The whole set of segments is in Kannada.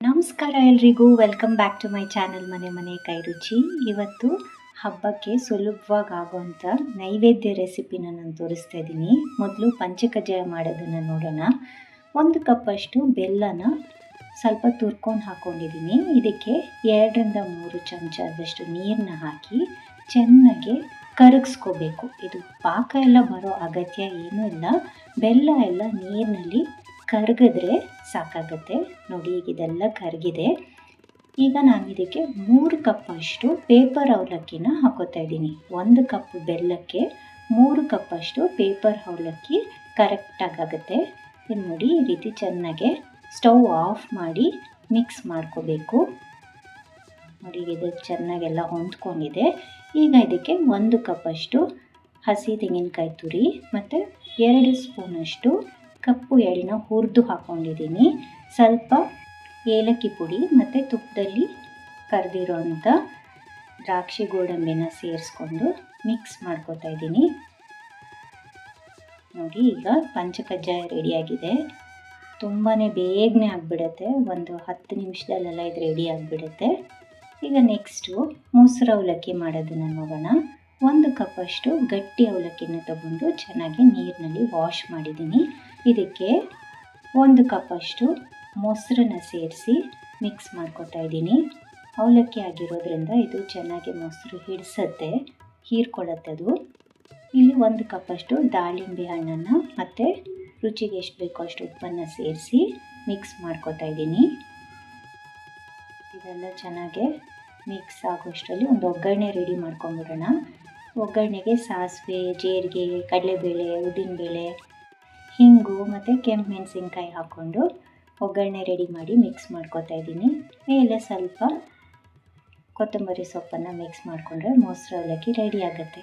ನಮಸ್ಕಾರ ಎಲ್ರಿಗೂ. Welcome back to my channel ಮನೆ ಮನೆ ಕೈ ರುಚಿ. ಇವತ್ತು ಹಬ್ಬಕ್ಕೆ ಸುಲಭವಾಗಿ ಆಗೋವಂಥ ನೈವೇದ್ಯ ರೆಸಿಪಿನ ನಾನು ತೋರಿಸ್ತಾ ಇದ್ದೀನಿ. ಮೊದಲು ಪಂಚಕಜ್ಜಾಯ ಮಾಡೋದನ್ನು ನೋಡೋಣ. ಒಂದು ಕಪ್ಪಷ್ಟು ಬೆಲ್ಲನ ಸ್ವಲ್ಪ ತುರ್ಕೊಂಡು ಹಾಕ್ಕೊಂಡಿದ್ದೀನಿ ಇದಕ್ಕೆ ಎರಡರಿಂದ ಮೂರು ಚಮಚ ಆದಷ್ಟು ನೀರನ್ನ ಹಾಕಿ ಚೆನ್ನಾಗಿ ಕರಗಿಸ್ಕೋಬೇಕು. ಇದು ಪಾಕ ಎಲ್ಲ ಬರೋ ಅಗತ್ಯ ಏನೂ ಇಲ್ಲ. ಬೆಲ್ಲ ಎಲ್ಲ ನೀರಿನಲ್ಲಿ ಕರಗಿದ್ರೆ ಸಾಕಾಗುತ್ತೆ. ನೋಡಿ, ಈಗ ಇದೆಲ್ಲ ಕರಗಿದೆ. ಈಗ ನಾನು ಇದಕ್ಕೆ ಮೂರು ಕಪ್ಪಷ್ಟು ಪೇಪರ್ ಅವಲಕ್ಕಿನ ಹಾಕೋತಾ ಇದ್ದೀನಿ. ಒಂದು ಕಪ್ ಬೆಲ್ಲಕ್ಕೆ, ಮೂರು ಕಪ್ಪಷ್ಟು ಪೇಪರ್ ಅವಲಕ್ಕಿ ಕರೆಕ್ಟಾಗುತ್ತೆ ಇದು ನೋಡಿ, ಈ ರೀತಿ ಚೆನ್ನಾಗೆ ಸ್ಟವ್ ಆಫ್ ಮಾಡಿ ಮಿಕ್ಸ್ ಮಾಡ್ಕೋಬೇಕು. ನೋಡಿ, ಇದು ಚೆನ್ನಾಗೆಲ್ಲ ಹೊಂದ್ಕೊಂಡಿದೆ. ಈಗ ಇದಕ್ಕೆ ಒಂದು ಕಪ್ಪಷ್ಟು ಹಸಿ ತೆಂಗಿನಕಾಯಿ ತುರಿ ಮತ್ತು ಎರಡು ಸ್ಪೂನಷ್ಟು ಕಪ್ಪು ಎಳ್ಳನ್ನ ಹುರಿದು ಹಾಕ್ಕೊಂಡಿದ್ದೀನಿ ಸ್ವಲ್ಪ ಏಲಕ್ಕಿ ಪುಡಿ ಮತ್ತು ತುಪ್ಪದಲ್ಲಿ ಕರೆದಿರೋಂಥ ದ್ರಾಕ್ಷಿ ಗೋಡಂಬಿನ ಸೇರಿಸ್ಕೊಂಡು ಮಿಕ್ಸ್ ಮಾಡ್ಕೋತಾ ಇದ್ದೀನಿ. ನೋಡಿ, ಈಗ ಪಂಚಕಜ್ಜಾಯ ರೆಡಿಯಾಗಿದೆ ತುಂಬಾ ಬೇಗನೆ ಆಗಿಬಿಡತ್ತೆ. ಒಂದು ಹತ್ತು ನಿಮಿಷದಲ್ಲೆಲ್ಲ ಇದು ರೆಡಿ ಆಗಿಬಿಡುತ್ತೆ. ಈಗ ನೆಕ್ಸ್ಟು ಮೊಸರು ಅವಲಕ್ಕಿ ಮಾಡೋದನ್ನು ನೋಡೋಣ. ಒಂದು ಕಪ್ಪಷ್ಟು ಗಟ್ಟಿ ಅವಲಕ್ಕಿನ ತಗೊಂಡು ಚೆನ್ನಾಗಿ ನೀರಿನಲ್ಲಿ ವಾಶ್ ಮಾಡಿದ್ದೀನಿ. ಇದಕ್ಕೆ ಒಂದು ಕಪ್ಪಷ್ಟು ಮೊಸರನ್ನ ಸೇರಿಸಿ ಮಿಕ್ಸ್ ಮಾಡ್ಕೊತಾ ಇದ್ದೀನಿ. ಅವಲಕ್ಕಿ ಆಗಿರೋದ್ರಿಂದ ಇದು ಚೆನ್ನಾಗಿ ಮೊಸರು ಹಿಡಿಸತ್ತೆ, ಹೀರ್ಕೊಳ್ಳುತ್ತೆ ಅದು. ಇಲ್ಲಿ ಒಂದು ಕಪ್ಪಷ್ಟು ದಾಳಿಂಬೆ ಹಣ್ಣನ್ನು ಮತ್ತು ರುಚಿಗೆ ಎಷ್ಟು ಬೇಕೋ ಅಷ್ಟು ಉಪ್ಪನ್ನು ಸೇರಿಸಿ ಮಿಕ್ಸ್ ಮಾಡ್ಕೊತಾ ಇದ್ದೀನಿ. ಇದೆಲ್ಲ ಚೆನ್ನಾಗಿ ಮಿಕ್ಸ್ ಆಗೋಷ್ಟರಲ್ಲಿ ಒಂದು ಒಗ್ಗರಣೆ ರೆಡಿ ಮಾಡ್ಕೊಂಬಿಡೋಣ. ಒಗ್ಗರಣೆಗೆ ಸಾಸಿವೆ, ಜೀರಿಗೆ, ಕಡಲೆಬೇಳೆ, ಉದ್ದಿನಬೇಳೆ ಹಿಂಗು ಮತ್ತು ಕೆಂಪು ಮೆಣಸಿನ್ಕಾಯಿ ಹಾಕ್ಕೊಂಡು ಒಗ್ಗರಣೆ ರೆಡಿ ಮಾಡಿ ಮಿಕ್ಸ್ ಮಾಡ್ಕೊತಾ ಇದ್ದೀನಿ. ಮೇಲೆ ಸ್ವಲ್ಪ ಕೊತ್ತಂಬರಿ ಸೊಪ್ಪನ್ನು ಮಿಕ್ಸ್ ಮಾಡಿಕೊಂಡ್ರೆ ಮೊಸರು ಅವಲಕ್ಕಿ ರೆಡಿ ಆಗುತ್ತೆ.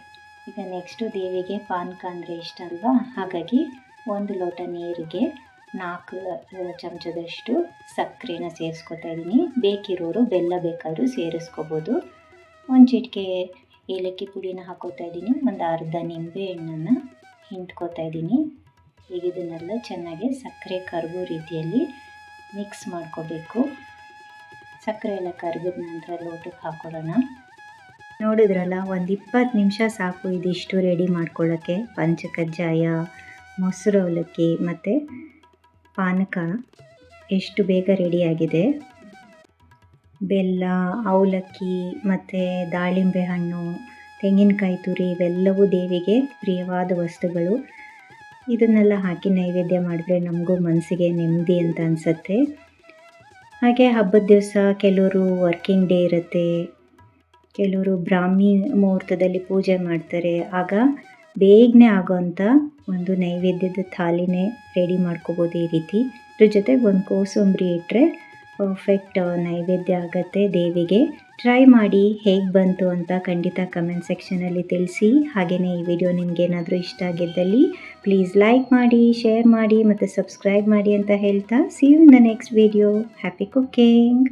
ಈಗ ನೆಕ್ಸ್ಟು ದೇವಿಗೆ ಪಾನಕ ಅಂದರೆ ಇಷ್ಟ ಅಲ್ವಾ? ಹಾಗಾಗಿ ಒಂದು ಲೋಟ ನೀರಿಗೆ ನಾಲ್ಕು ಚಮಚದಷ್ಟು ಸಕ್ಕರೆನ ಸೇರಿಸ್ಕೊತಾ ಇದ್ದೀನಿ. ಬೇಕಿರೋರು ಬೆಲ್ಲ ಬೇಕಾದರೂ ಸೇರಿಸ್ಕೋಬೋದು. ಒಂದು ಚಿಟಿಕೆ ಏಲಕ್ಕಿ ಪುಡಿನ ಹಾಕೋತಾ ಇದ್ದೀನಿ. ಒಂದು ಅರ್ಧ ನಿಂಬೆ ಹಣ್ಣನ್ನು ಹಿಂಡ್ಕೋತಾ ಇದ್ದೀನಿ. ಈಗ ಇದನ್ನೆಲ್ಲ ಚೆನ್ನಾಗಿ ಸಕ್ಕರೆ ಕರಗೋ ರೀತಿಯಲ್ಲಿ ಮಿಕ್ಸ್ ಮಾಡ್ಕೋಬೇಕು. ಸಕ್ಕರೆ ಎಲ್ಲ ಕರಗಿದ ನಂತರ ಲೋಟಕ್ಕೆ ಹಾಕೊಳ್ಳೋಣ ನೋಡಿದ್ರಲ್ಲ, ಒಂದು ಇಪ್ಪತ್ತು ನಿಮಿಷ ಸಾಕು ಇದಿಷ್ಟು ರೆಡಿ ಮಾಡ್ಕೊಳ್ಳೋಕ್ಕೆ ಪಂಚಕಜ್ಜಾಯ, ಮೊಸರು ಅವಲಕ್ಕಿ ಮತ್ತು ಪಾನಕ ಎಷ್ಟು ಬೇಗ ರೆಡಿಯಾಗಿದೆ ಬೆಲ್ಲ, ಅವಲಕ್ಕಿ ಮತ್ತು ದಾಳಿಂಬೆ ಹಣ್ಣು, ತೆಂಗಿನಕಾಯಿ ತುರಿ, ಇವೆಲ್ಲವೂ ದೇವಿಗೆ ಪ್ರಿಯವಾದ ವಸ್ತುಗಳು. ಇದನ್ನೆಲ್ಲ ಹಾಕಿ ನೈವೇದ್ಯ ಮಾಡಿದ್ರೆ ನಮಗೂ ಮನಸ್ಸಿಗೆ ನೆಮ್ಮದಿ ಅಂತ ಅನಿಸುತ್ತೆ. ಹಾಗೆ ಹಬ್ಬದ ದಿವಸ ಕೆಲವರು ವರ್ಕಿಂಗ್ ಡೇ ಇರುತ್ತೆ, ಕೆಲವರು ಬ್ರಾಹ್ಮಿ ಮುಹೂರ್ತದಲ್ಲಿ ಪೂಜೆ ಮಾಡ್ತಾರೆ. ಆಗ ಬೇಗನೆ ಆಗೋವಂಥ ಒಂದು ನೈವೇದ್ಯದ ಥಾಲಿನೇ ರೆಡಿ ಮಾಡ್ಕೋಬೋದು ಈ ರೀತಿ. ಇದ್ರ ಜೊತೆಗೆ ಒಂದು ಕೋಸಂಬರಿ ಇಟ್ಟರೆ ಪರ್ಫೆಕ್ಟ್ ನೈವೇದ್ಯ ಆಗುತ್ತೆ ದೇವಿಗೆ. ಟ್ರೈ ಮಾಡಿ ಹೇಗೆ ಬಂತು ಅಂತ ಖಂಡಿತ ಕಮೆಂಟ್ ಸೆಕ್ಷನಲ್ಲಿ ತಿಳಿಸಿ. ಹಾಗೆಯೇ ಈ ವಿಡಿಯೋ ನಿಮಗೇನಾದರೂ ಇಷ್ಟ ಆಗಿದ್ದಲ್ಲಿ ಪ್ಲೀಸ್ ಲೈಕ್ ಮಾಡಿ ಶೇರ್ ಮಾಡಿ ಮತ್ತು ಸಬ್ಸ್ಕ್ರೈಬ್ ಮಾಡಿ ಅಂತ ಹೇಳ್ತಾ. See you in the next video happy cooking